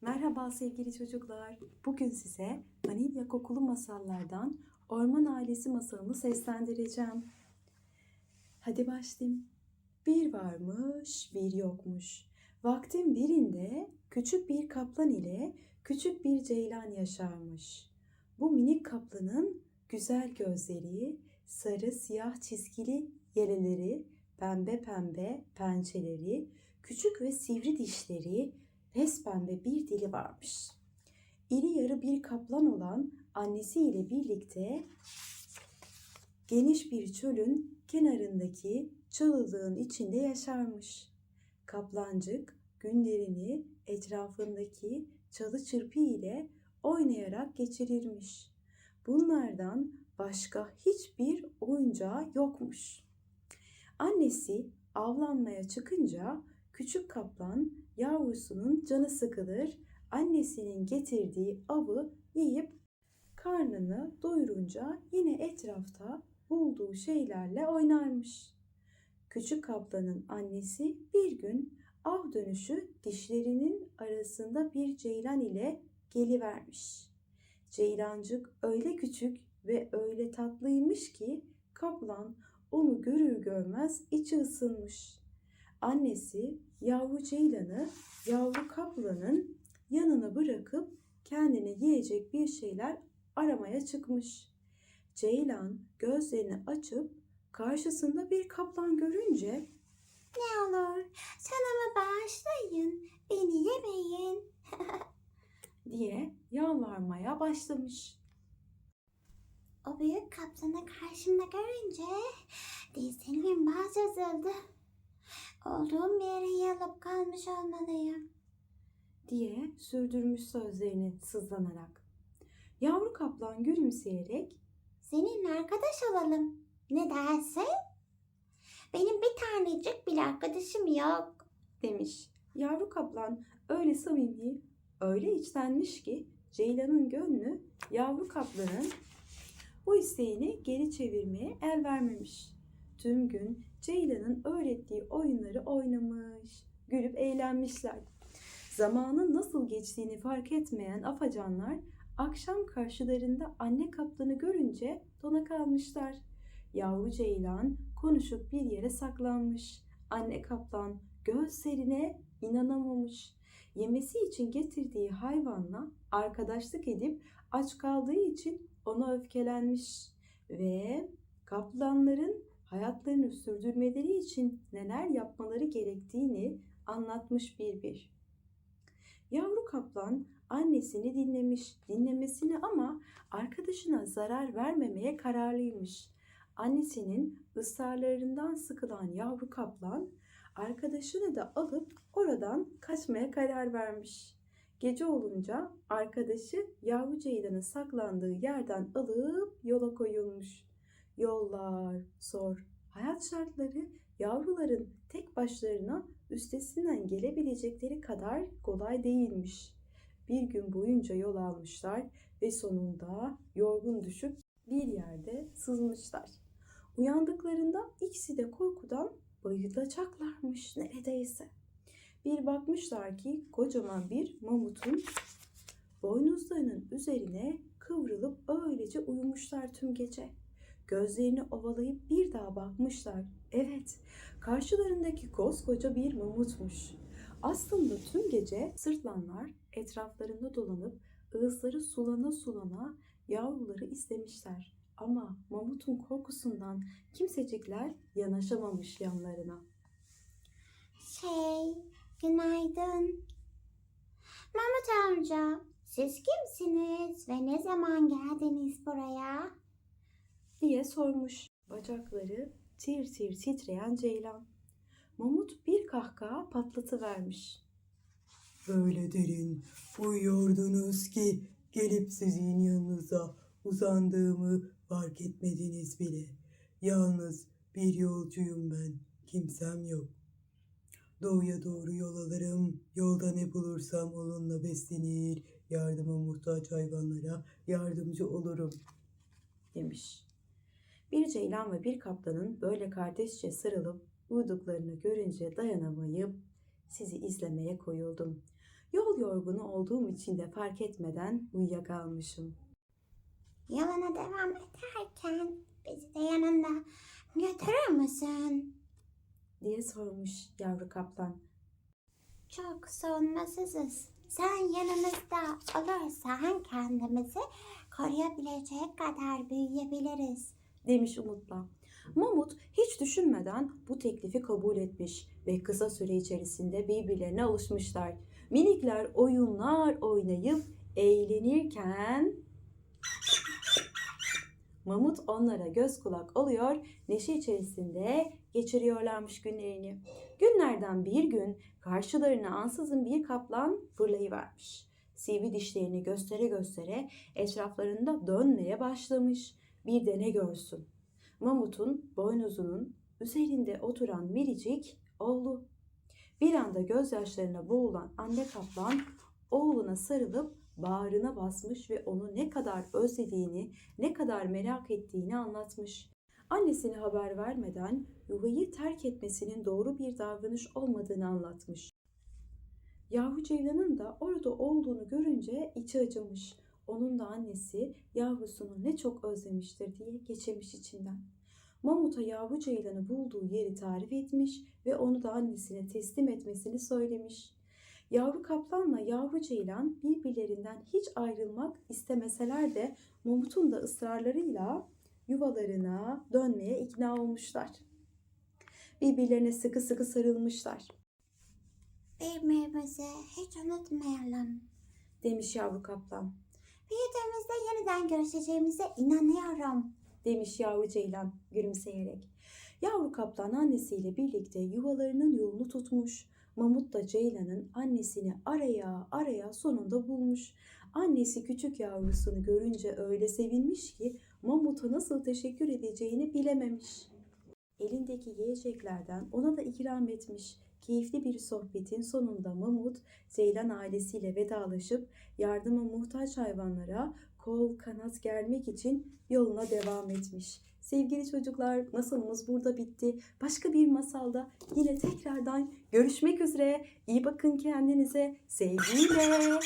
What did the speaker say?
Merhaba sevgili çocuklar. Bugün size vanilya kokulu masallardan Orman Ailesi masalını seslendireceğim. Hadi başlayayım. Bir varmış, bir yokmuş. Vaktin birinde küçük bir kaplan ile küçük bir ceylan yaşarmış. Bu minik kaplanın güzel gözleri, sarı siyah çizgili yeleleri, pembe pembe pençeleri, küçük ve sivri dişleri, pes pembe bir dili varmış. İri yarı bir kaplan olan annesiyle birlikte geniş bir çölün kenarındaki çalılığın içinde yaşarmış. Kaplancık günlerini etrafındaki çalı çırpı ile oynayarak geçirirmiş. Bunlardan başka hiçbir oyuncağı yokmuş. Annesi avlanmaya çıkınca küçük kaplan yavrusunun canı sıkılır, annesinin getirdiği avı yiyip karnını doyurunca yine etrafta bulduğu şeylerle oynarmış. Küçük kaplanın annesi bir gün av dönüşü dişlerinin arasında bir ceylan ile gelivermiş. Ceylancık öyle küçük ve öyle tatlıymış ki kaplan onu görür görmez içi ısınmış. Annesi yavru ceylanı yavru kaplanın yanına bırakıp kendine yiyecek bir şeyler aramaya çıkmış. Ceylan gözlerini açıp karşısında bir kaplan görünce Ne olur canımı bağışlayın, beni yemeyin. diye yalvarmaya başlamış. O büyük kaplanı karşımda görünce dizlerimin bazı üzüldü. Olduğum bir yere yalıp kalmış olmalıyım. diye sürdürmüş sözlerini sızlanarak. Yavru kaplan gülümseyerek Seninle arkadaş olalım. Ne dersin? Benim bir tanecik bile arkadaşım yok. demiş. Yavru kaplan öyle samimi, öyle içtenmiş ki Ceylan'ın gönlü yavru kaplanın bu isteğini geri çevirmeye el vermemiş. Tüm gün Ceylan'ın öğrettiği oyunları oynamış, gülüp eğlenmişler. Zamanın nasıl geçtiğini fark etmeyen afacanlar akşam karşılarında anne kaplanı görünce dona kalmışlar. Yavru ceylan konuşup bir yere saklanmış. Anne kaplan gözlerine inanamamış. Yemesi için getirdiği hayvanla arkadaşlık edip aç kaldığı için ona öfkelenmiş ve kaplanların hayatlarını sürdürmeleri için neler yapmaları gerektiğini anlatmış bir bir. Yavru kaplan annesini dinlemiş, dinlemesini ama arkadaşına zarar vermemeye kararlıymış. Annesinin ısrarlarından sıkılan yavru kaplan arkadaşını da alıp oradan kaçmaya karar vermiş. Gece olunca arkadaşı yavru ceylanın saklandığı yerden alıp yola koyulmuş. Yollar zor, hayat şartları yavruların tek başlarına üstesinden gelebilecekleri kadar kolay değilmiş. Bir gün boyunca yol almışlar ve sonunda yorgun düşüp bir yerde sızmışlar. Uyandıklarında ikisi de korkudan bayılacaklarmış neredeyse. Bir bakmışlar ki kocaman bir mamutun boynuzlarının üzerine kıvrılıp öylece uyumuşlar tüm gece. Gözlerini ovalayıp bir daha bakmışlar. Evet, karşılarındaki koskoca bir mamutmuş. Aslında tüm gece sırtlanlar etraflarında dolanıp ağızları sulana sulana yavruları istemişler. Ama mamutun korkusundan kimsecikler yanaşamamış yanlarına. Şey, günaydın. Mahmut amca, siz kimsiniz ve ne zaman geldiniz buraya? Diye sormuş. Bacakları tir tir titreyen ceylan. Mamut bir kahkaha patlatıvermiş. Öyle derin uyuyordunuz ki gelip sizin yanınıza uzandığımı fark etmediniz bile. Yalnız bir yolcuyum ben, kimsem yok. Doğuya doğru yol alırım, yolda ne bulursam onunla beslenir, yardıma muhtaç hayvanlara yardımcı olurum. demiş. Bir ceylan ve bir kaplanın böyle kardeşçe sarılıp uyuduklarını görünce dayanamayıp sizi izlemeye koyuldum. Yol yorgunu olduğum için de fark etmeden uyuyakalmışım. Yoluna devam ederken bizi de yanında götürür müsün? diye sormuş yavru kaplan. Çok savunmasızız. Sen yanımızda olursan kendimizi koruyabilecek kadar büyüyebiliriz. Demiş Umut'la. Mamut hiç düşünmeden bu teklifi kabul etmiş ve kısa süre içerisinde birbirlerine alışmışlar. Minikler oyunlar oynayıp eğlenirken Mamut onlara göz kulak oluyor, neşe içerisinde geçiriyorlarmış günlerini. Günlerden bir gün karşılarına ansızın bir kaplan fırlayıvermiş. Sivri dişlerini göstere göstere etraflarında dönmeye başlamış. Bir de ne görsün. Mamut'un boynuzunun üzerinde oturan Miricik oğlu. Bir anda gözyaşlarına boğulan anne kaplan oğluna sarılıp bağrına basmış ve onu ne kadar özlediğini, ne kadar merak ettiğini anlatmış. Annesine haber vermeden yuvayı terk etmesinin doğru bir davranış olmadığını anlatmış. Yavru ceylanın da orada olduğunu görünce içi acımış. Onun da annesi yavrusunu ne çok özlemiştir diye geçirmiş içinden. Mamut'a yavru ceylanı bulduğu yeri tarif etmiş ve onu da annesine teslim etmesini söylemiş. Yavru kaplanla yavru ceylan birbirlerinden hiç ayrılmak istemeseler de Mamut'un da ısrarlarıyla yuvalarına dönmeye ikna olmuşlar. Birbirlerine sıkı sıkı sarılmışlar Birbirimizi hiç unutmayalım. demiş yavru kaplan. Büyüdüğümüzde yeniden görüşeceğimize inanıyorum. demiş yavru ceylan gülümseyerek. Yavru kaplan annesiyle birlikte yuvalarının yolunu tutmuş. Mamut da ceylanın annesini araya araya sonunda bulmuş. Annesi küçük yavrusunu görünce öyle sevinmiş ki Mamut'a nasıl teşekkür edeceğini bilememiş. Elindeki yiyeceklerden ona da ikram etmiş. Keyifli bir sohbetin sonunda Mamut, Ceylan ailesiyle vedalaşıp yardıma muhtaç hayvanlara kol kanat germek için yoluna devam etmiş. Sevgili çocuklar masalımız burada bitti. Başka bir masalda yine tekrardan görüşmek üzere. İyi bakın kendinize. Sevgiyle.